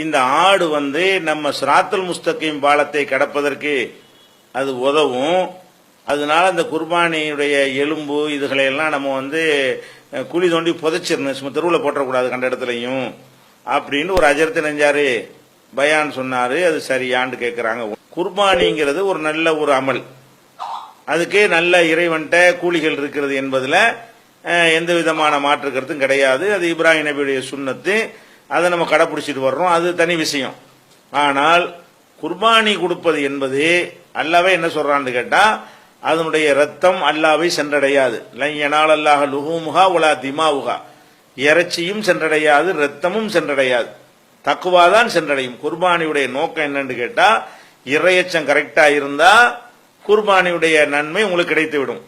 இந்த ஆடு வந்து நம்ம சிராத்தல் முஸ்தகிம் பாலத்தை கடப்பதற்கு அது உதவும். அதனால அந்த குர்பானியுடைய எலும்பு இதுகளை எல்லாம் நம்ம வந்து குழி தோண்டி புதைச்சிடணும். சும்மா தெருவில் போட்டக்கூடாது கண்ட இடத்துலையும். அப்படின்னு ஒரு அஜரத்து நெஞ்சாரு பயான் சொன்னாரு. அது சரியான்னு கேட்குறாங்க குர்பானிங்கிறது ஒரு நல்ல ஒரு அமல். அதுக்கு நல்ல இறைவன்ட்ட கூலிகள் இருக்கிறது என்பதில் எந்த விதமான மாற்று கருத்தும் கிடையாது. அது இப்ராஹிம் நபியுடைய சுண்ணத்து. அதை நம்ம கடைப்பிடிச்சிட்டு வர்றோம். அது தனி விஷயம். ஆனால் குர்பானி கொடுப்பது என்பது அல்லாவே என்ன சொல்றான்னு கேட்டா அதனுடைய ரத்தம் அல்லாவை சென்றடையாது. லையனால் அல்லாஹ லுஹூமுகா உலா திமாவுகா இறைச்சியும் சென்றடையாது ரத்தமும் சென்றடையாது. தக்குவாதான் சென்றடையும். குர்பானியுடைய நோக்கம் என்னன்னு கேட்டா இறையச்சம் கரெக்டா இருந்தா குர்பானியுடைய நன்மை உங்களுக்கு கிடைத்து விடும்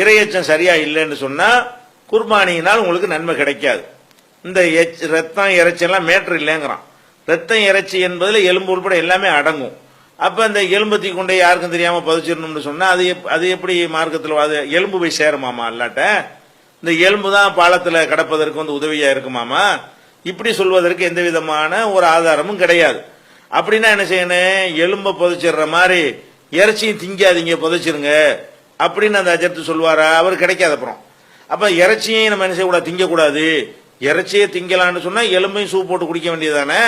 இறையச்சம் சரியா இல்லைன்னு சொன்னா குர்பானியினால் உங்களுக்கு நன்மை கிடைக்காது. இந்த எச்- ரத்தம் இறைச்சி எல்லாம் மேட்ரு இல்லைங்கிறான். ரத்தம் இறைச்சி என்பதில் எலும்பு உள்பட எல்லாமே அடங்கும். அப்ப இந்த எலும்பத்தி கொண்டே யாருக்கும் தெரியாம பதிச்சிடணும்னு சொன்னா அது அது எப்படி மார்க்கத்தில் அது எலும்பு போய் சேருமாமா அல்லாட்ட? இந்த எலும்பு தான் பாலத்தில் கடப்பதற்கு வந்து உதவியா இருக்குமாமா? இப்படி சொல்வதற்கு எந்த விதமான ஒரு ஆதாரமும் கிடையாது. அப்படின்னா என்ன செய்யணும்? எலும்பை புதைச்சிடுற மாதிரி இறைச்சியும் திங்காதீங்க புதைச்சிருங்க. அப்படின்னு அந்த அஜர்த்து சொல்வாரா? அவர் கிடைக்காத அப்புறம். அப்ப இறைச்சியும் நம்ம என்ன செய்யக்கூடாது? திங்கக்கூடாது. இறைச்சியை திங்கலான்னு சொன்னா எலும்பையும் சூப் போட்டு குடிக்க வேண்டியதானே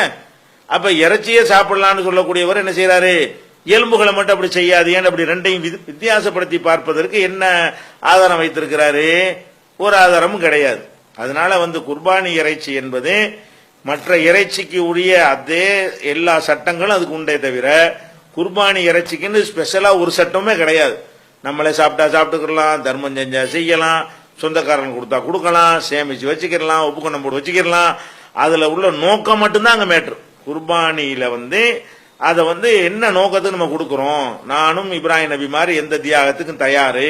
அப்ப இறைச்சியை சாப்பிடலாம்னு சொல்லக்கூடியவர் என்ன செய்யறாரு எலும்புகளை மட்டும் அப்படி செய்யாது. ஏன் அப்படி ரெண்டையும் வித்தியாசப்படுத்தி பார்ப்பதற்கு என்ன ஆதாரம் வைத்திருக்கிறாரு? ஒரு ஆதாரமும் கிடையாது. அதனால வந்து குர்பானி இறைச்சி என்பது மற்ற இறைச்சிக்கு உரிய அதே எல்லா சட்டங்களும் அதுக்கு உண்டே தவிர குர்பானி இறைச்சிக்குன்னு ஸ்பெஷலா ஒரு சட்டமே கிடையாது. நம்மளே சாப்பிட்டா சாப்பிட்டுக்கலாம் தர்மம் செஞ்சா செய்யலாம். சொந்தக்காரன் கொடுத்தா கொடுக்கலாம் சேமிச்சு வச்சுக்கிடலாம் உப்புக்கண்ணம் போட்டு வச்சுக்கிடலாம். அதில் உள்ள நோக்கம் மட்டும்தான் அங்கே மேட்ரு குர்பானியில் வந்து அதை வந்து என்ன நோக்கத்துக்கு நம்ம கொடுக்குறோம்? நானும் இப்ராஹிம் நபி மாதிரி எந்த தியாகத்துக்கும் தயார்.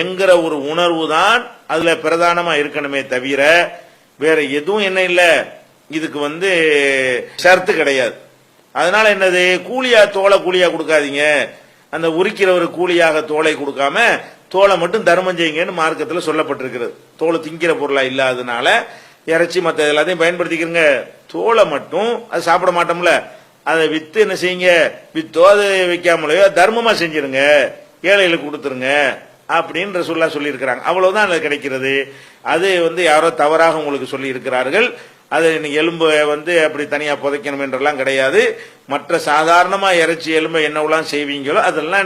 என்கிற ஒரு உணர்வு தான் அதில் பிரதானமாக இருக்கணுமே தவிர வேற எதுவும் என்ன இல்லை. இதுக்கு வந்து ஷர்த்து கிடையாது. அதனால என்னது? கூலியா தோலை கூலியா கொடுக்காதீங்க. அந்த உரிக்கிறவர் கூலியாக தோலை கொடுக்காம தோலை மட்டும் தர்மம் செய்யுங்கன்னு மார்க்கத்தில் சொல்லப்பட்டிருக்கிறது. தோலை திங்கிற பொருளாக இல்லாததுனால இறைச்சி மற்ற எல்லாத்தையும் பயன்படுத்திக்கிறங்க. தோலை மட்டும் அது சாப்பிட மாட்டோம்ல. அதை வித்து என்ன செய்யுங்க? வித்தோ அதை வைக்காமலையோ தர்மமா செஞ்சிருங்க. ஏழைகளுக்கு கொடுத்துருங்க அப்படின்னு ரசூல்லா சொல்லி இருக்கிறாங்க அவ்வளவுதான் அது கிடைக்கிறது. அது வந்து யாரோ தவறாக உங்களுக்கு சொல்லி இருக்கிறார்கள் அது எலும்பு எலும்பை வந்து அப்படி தனியா புதைக்கணும் என்றெல்லாம் கிடையாது. மற்ற சாதாரணமா இறைச்சி எலும்பை என்னவெல்லாம் செய்வீங்களோ அதெல்லாம்